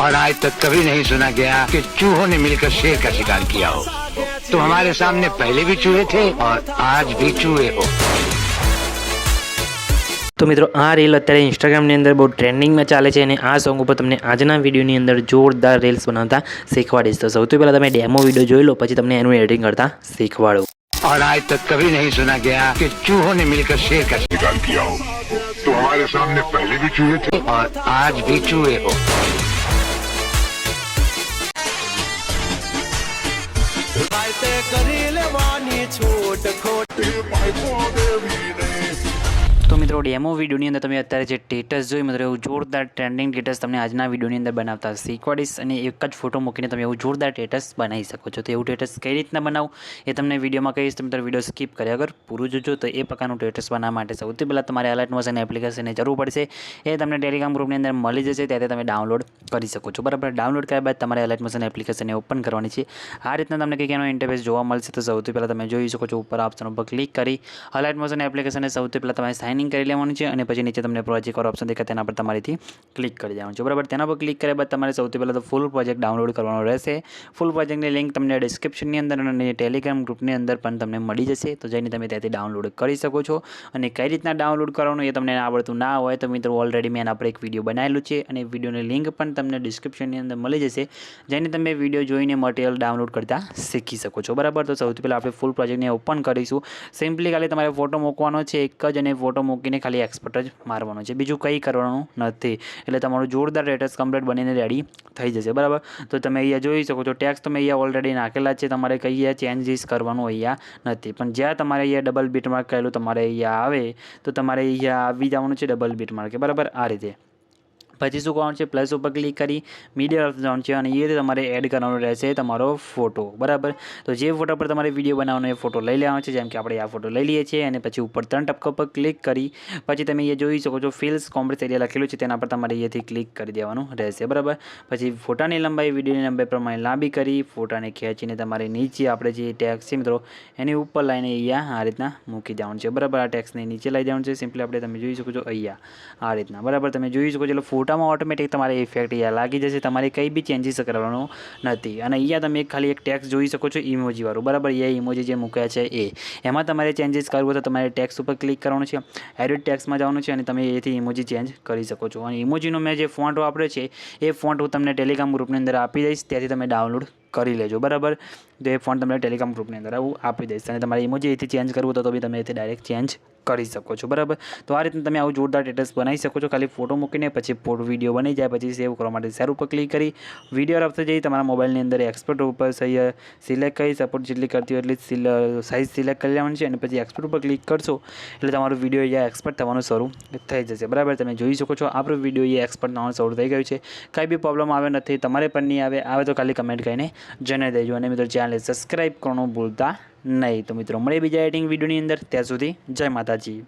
और आज तक कभी नहीं सुना गया कि चूहों ने मिलकर शेर का शिकार किया हो तुम हमारे सामने पहले भी चूहे थे और आज भी चूहे हो તો મિત્રો આ રીલ અત્યારે ઇન્સ્ટાગ્રામની અંદર બહુ ટ્રેન્ડિંગમાં ચાલે છે અને આ સોંગ ઉપર તમને આજના વિડીયોની અંદર જોરદાર રીલ્સ બનાવતા શીખવાડીશ તો સૌથી પહેલાં તમે ડેમો વિડીયો જોઈ લો પછી તમને એનું એડિટિંગ કરતા શીખવાડું और आज तक कभी नहीं सुना गया कि चूहों ने मिलकर शेर का शिकार किया हो तुम हमारे सामने पहले भी चूहे थे और आज भी चूहे हो તે કરી લેવાની છૂટ ખોટ મિત્રો ડેમો વિડીયોની અંદર તમે અત્યારે જે સ્ટેટસ જોઈ મિત્રો એવું જોરદાર ટ્રેન્ડિંગ સ્ટેટસ તમને આજના વિડીયોની અંદર બનાવતા શીખવાડીશ અને એક જ ફોટો મૂકીને તમે એવું જોરદાર સ્ટેટસ બનાવી શકો છો. તો એવું સ્ટેટસ કઈ રીતના બનાવું એ તમને વિડીયોમાં કહીશ, તમે તમારે વીડિયો સ્કીપ કર્યા અગર પૂરું જોજો. તો એ પ્રકારનું સ્ટેટસ બનાવવા માટે સૌથી પહેલાં તમારે અલર્ટ મોશન એપ્લિકેશનની જરૂર પડશે. એ તમને ટેલિગ્રામ ગ્રુપની અંદર મળી જશે ત્યારે તમે ડાઉનલોડ કરી શકો છો. બરાબર? ડાઉનલોડ કર્યા બાદ તમારે અલર્ટ મોશન એપ્લિકેશનને ઓપન કરવાની છે. આ રીતના તમને કંઈક એનો ઇન્ટરફેસ જોવા મળશે, તો સૌથી પહેલાં તમે જોઈ શકો છો, ઉપર ઓપ્શન ઉપર ક્લિક કરી. અલર્ટ મોશન એપ્લિકેશનને સૌથી પહેલાં તમે સાઇન ઇન કરી લેવાનું છે અને પછી નીચે તમને પ્રોજેક્ટ વાળો ઓપ્શન દેખાય તેના પર તમારેથી ક્લિક કરી દેવાનું છે. બરાબર? તેના પર ક્લિક કર્યા બાદ તમારે સૌથી પહેલાં તો ફૂલ પ્રોજેક્ટ ડાઉનલોડ કરવાનો રહેશે. ફૂલ પ્રોજેક્ટની લિંક તમને ડિસ્ક્રિપ્શનની અંદર અને ટેલિગ્રામ ગ્રુપની અંદર પણ તમને મળી જશે. તો જઈને તમે ત્યાંથી ડાઉનલોડ કરી શકો છો. અને કઈ રીતના ડાઉનલોડ કરવાનું એ તમને આવડતું ના હોય તો મિત્રો ઓલરેડી મેં એના પર એક વીડિયો બનાવેલું છે અને વિડીયોની લિંક પણ તમને ડિસ્ક્રિપ્શનની અંદર મળી જશે. જેને તમે વીડિયો જોઈને મટીરિયલ ડાઉનલોડ કરતા શીખી શકો છો. બરાબર? તો સૌથી પહેલાં આપણે ફૂલ પ્રોજેક્ટને ઓપન કરીશું. સિમ્પલી ખાલી તમારે ફોટો મૂકવાનો છે એક જ અને ફોટો મૂકીને ખાલી એક્સપોર્ટ જ મારવાનું છે. બીજું કંઈ કરવાનું નથી. એટલે તમારું જોરદાર સ્ટેટસ કમ્પ્લીટ બનીને રેડી થઈ જશે. બરાબર? તો તમે અહીંયા જોઈ શકો છો ટેક્સ તમે અહીંયા ઓલરેડી નાખેલા છે. તમારે કંઈ અહીંયા ચેન્જીસ કરવાનું અહીંયા નથી. પણ જ્યાં તમારે અહીંયા ડબલ બીટ માર્ક કરેલું તમારે અહીંયા આવે, તો તમારે અહીંયા આવી જવાનું છે ડબલ બીટ માર્કે બરાબર? આ રીતે. પછી શું કરવાનું છે? પ્લસ ઉપર ક્લિક કરી મીડિયા ઓફ જવાનું છે અને એ રીતે તમારે એડ કરવાનો રહેશે તમારો ફોટો બરાબર? તો જે ફોટો પર તમારે વીડિયો બનાવવાનો એ ફોટો લઈ લેવાનો છે, જેમ કે આપણે આ ફોટો લઈ લઈએ છીએ અને પછી ઉપર ત્રણ ટપકા પર ક્લિક કરી, પછી તમે એ જોઈ શકો છો ફિલ્સ કોમ્પ્રેસ એરિયા લખેલું છે, તેના પર તમારે અહીંયાથી ક્લિક કરી દેવાનું રહેશે, બરાબર? પછી ફોટાની લંબાઈ, વિડીયોની લંબાઈ પ્રમાણે લાંબી કરી, ફોટાને ખેંચીને તમારે નીચે આપણે જે ટેક્સ છે મિત્રો, એની ઉપર લાઈને અહીંયા આ રીતના મૂકી દેવાનું છે, બરાબર? આ ટેક્સને નીચે લઈ દેવાનું છે, સિમ્પલી આપણે તમે જોઈ શકો છો અહીંયા આ રીતના, બરાબર? તમે જોઈ શકો છો એટલે ફોટામાં ઓટોમેટિક તમારે ઇફેક્ટ અહીંયા લાગી જશે, તમારે કંઈ બી ચેન્જીસ કરવાનો નથી. અને અહીંયા તમે ખાલી એક ટેક્સ જોઈ શકો છો ઇમોજીવાળું બરાબર? એ ઇમોજી જે મૂક્યા છે એ. એમાં તમારે ચેન્જીસ કરવું તો તમારે ટેક્સ ઉપર ક્લિક કરવાનું છે એડિટ ટેક્સમાં જવાનું છે અને તમે એથી ઇમોજી ચેન્જ કરી શકો છો. અને ઇમોજીનો મેં જે ફોન્ટ વાપર્યો છે, એ ફોન્ટ હું તમને ટેલિગ્રામ ગ્રુપની અંદર આપી દઈશ. ત્યાંથી તમે ડાઉનલોડ કરી લેજો. બરાબર? તો એ ફોન તમને ટેલિગ્રામ ગ્રુપની અંદર હું આપી દઈશ. અને તમારે ઇમોજી એથી ચેન્જ કરવું તો બી તમે એથી ડાયરેક્ટ ચેન્જ કરી શકો છો, બરાબર? તો આ રીતના તમે આવું જોરદાર સ્ટેટસ બનાવી શકો છો. ખાલી ફોટો મૂકીને પછી ફોટો વીડિયો બની જાય, પછી સેવ કરવા માટે શેર ઉપર ક્લિક કરી વીડિયો આપતા જઈ તમારા મોબાઈલની અંદર એક્સપર્ટ ઉપર સિલેક્ટ કરી સપોર્ટ જેટલી કરતી હોય એટલી સાઇઝ સિલેક્ટ કરી લેવાની છે અને પછી એક્સપર્ટ ઉપર ક્લિક કરશો, એટલે તમારો વીડિયો અહીંયા એક્સપર્ટ થવાનું શરૂ થઈ જશે. બરાબર? તમે જોઈ શકો છો, આપણો વીડિયો અહીંયા એક્સપર્ટ થવાનું શરૂ થઈ ગયું છે. કાંઈ બી પ્રોબ્લેમ આવે નથી, તમારે પણ નહીં આવે આવે તો ખાલી કમેન્ટ કરીને જણાવી દેજો. અને મિત્રો ચેનલ સબસ્ક્રાઈબ કરવાનું ભૂલતા નહીં. તો મિત્રો મળીએ બીજા એડિટિંગ વિડીયોની અંદર. ત્યાં સુધી જય માતાજી.